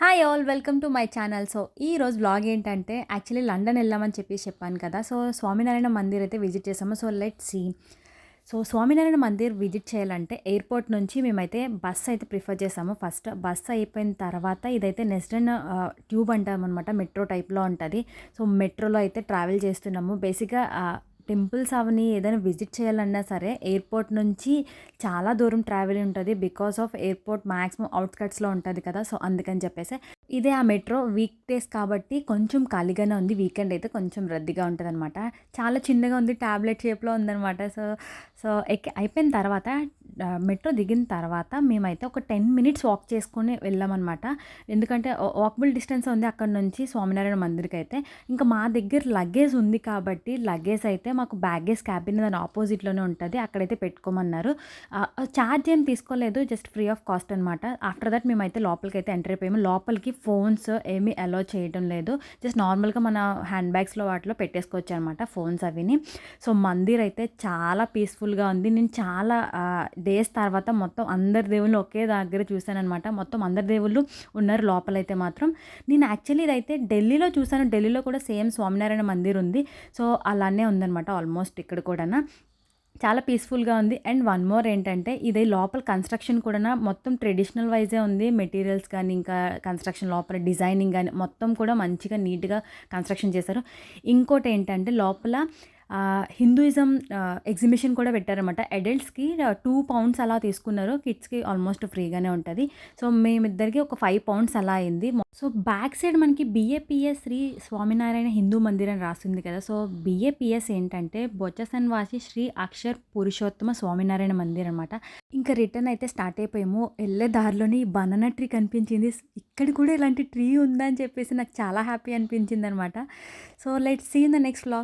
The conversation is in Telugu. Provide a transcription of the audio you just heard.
Hi all welcome to my channel so ఈ రోజు బ్లాగ్ ఏంటంటే యాక్చువల్లీ లండన్ వెళ్ళామని చెప్పేసి చెప్పాను కదా. సో స్వామినారాయణ మందిర్ అయితే విజిట్ చేసాము so let see so Swaminarayan Mandir visit చేయాలంటే ఎయిర్పోర్ట్ నుంచి మేమైతే బస్ అయితే ప్రిఫర్ చేసాము ఫస్ట్ బస్ అయిపోయిన తర్వాత ఇదైతే నెస్టన్ ట్యూబ్ uh, అంటామన్నమాట. మెట్రో టైప్లో ఉంటుంది. సో మెట్రోలో అయితే ట్రావెల్ చేస్తున్నాము. బేసిక్గా టెంపుల్స్ అవన్నీ ఏదైనా విజిట్ చేయాలన్నా సరే ఎయిర్పోర్ట్ నుంచి చాలా దూరం ట్రావెల్ ఉంటుంది బికాస్ ఆఫ్ ఎయిర్పోర్ట్ మ్యాక్సిమం అవుట్స్కట్స్లో ఉంటుంది కదా సో అందుకని చెప్పేసి. ఇదే ఆ మెట్రో వీక్ డేస్ కాబట్టి కొంచెం ఖాళీగానే ఉంది వీకెండ్ అయితే కొంచెం రద్దీగా ఉంటుంది అనమాట చాలా చిన్నగా ఉంది ట్యాబ్లెట్ షేప్లో ఉందన్నమాట. సో సో ఎక్కి అయిపోయిన తర్వాత మెట్రో దిగిన తర్వాత మేమైతే ఒక టెన్ మినిట్స్ వాక్ చేసుకుని వెళ్ళామన్నమాట. ఎందుకంటే వాకబుల్ డిస్టెన్స్ ఉంది అక్కడ నుంచి స్వామినారాయణ మందిర్కి అయితే ఇంకా మా దగ్గర లగేజ్ ఉంది కాబట్టి లగేజ్ అయితే మాకు బ్యాగేజ్ క్యాబిన్ దాని ఆపోజిట్లోనే ఉంటుంది. అక్కడైతే పెట్టుకోమన్నారు. ఛార్జ్ ఏం తీసుకోలేదు. జస్ట్ ఫ్రీ ఆఫ్ కాస్ట్ అనమాట ఆఫ్టర్ దట్ మేమైతే లోపలికి అయితే ఎంటర్ అయిపోయాము. లోపలికి ఫోన్స్ ఏమీ అలో చేయడం లేదు. జస్ట్ నార్మల్గా మన హ్యాండ్ బ్యాగ్స్లో వాటిలో పెట్టేసుకోవచ్చు అనమాట ఫోన్స్ అవిని. సో మందిర్ అయితే చాలా పీస్ఫుల్గా ఉంది. నేను చాలా డేస్ తర్వాత మొత్తం అందరి దేవుళ్ళు ఒకే దగ్గర చూశానమాట మొత్తం అందరి దేవుళ్ళు ఉన్నారు లోపలైతే మాత్రం. నేను యాక్చువల్లీ ఇదైతే ఢిల్లీలో చూశాను. ఢిల్లీలో కూడా సేమ్ స్వామినారాయణ మందిర్ ఉంది. సో అలానే ఉందన్నమాట. ఆల్మోస్ట్ ఇక్కడ కూడా చాలా పీస్ఫుల్గా ఉంది. అండ్ వన్ మోర్ ఏంటంటే ఇది లోపల కన్స్ట్రక్షన్ కూడా మొత్తం ట్రెడిషనల్ వైజే ఉంది. మెటీరియల్స్ కానీ ఇంకా కన్స్ట్రక్షన్ లోపల డిజైనింగ్ కానీ మొత్తం కూడా మంచిగా నీట్గా కన్స్ట్రక్షన్ చేశారు. ఇంకోటి ఏంటంటే లోపల హిందూయిజం ఎగ్జిబిషన్ కూడా పెట్టారనమాట అడల్ట్స్కి టూ పౌండ్స్ అలా తీసుకున్నారు. కిడ్స్కి ఆల్మోస్ట్ ఫ్రీగానే ఉంటుంది. సో మేమిద్దరికి ఒక ఫైవ్ పౌండ్స్ అలా అయింది. సో బ్యాక్ సైడ్ మనకి బిఏపిఎస్ శ్రీ స్వామినారాయణ హిందూ మందిర్ అని రాసింది కదా. సో బిఏపిఎస్ ఏంటంటే బొచ్చసన్ వాసి శ్రీ అక్షర్ పురుషోత్తమ స్వామినారాయణ మందిర్ అనమాట ఇంకా రిటర్న్ అయితే స్టార్ట్ అయిపోయాము. వెళ్ళే దారిలోని బనానా ట్రీ కనిపించింది. ఇక్కడ కూడా ఇలాంటి ట్రీ ఉందని చెప్పేసి నాకు చాలా హ్యాపీ అనిపించింది అనమాట so let see in the next blog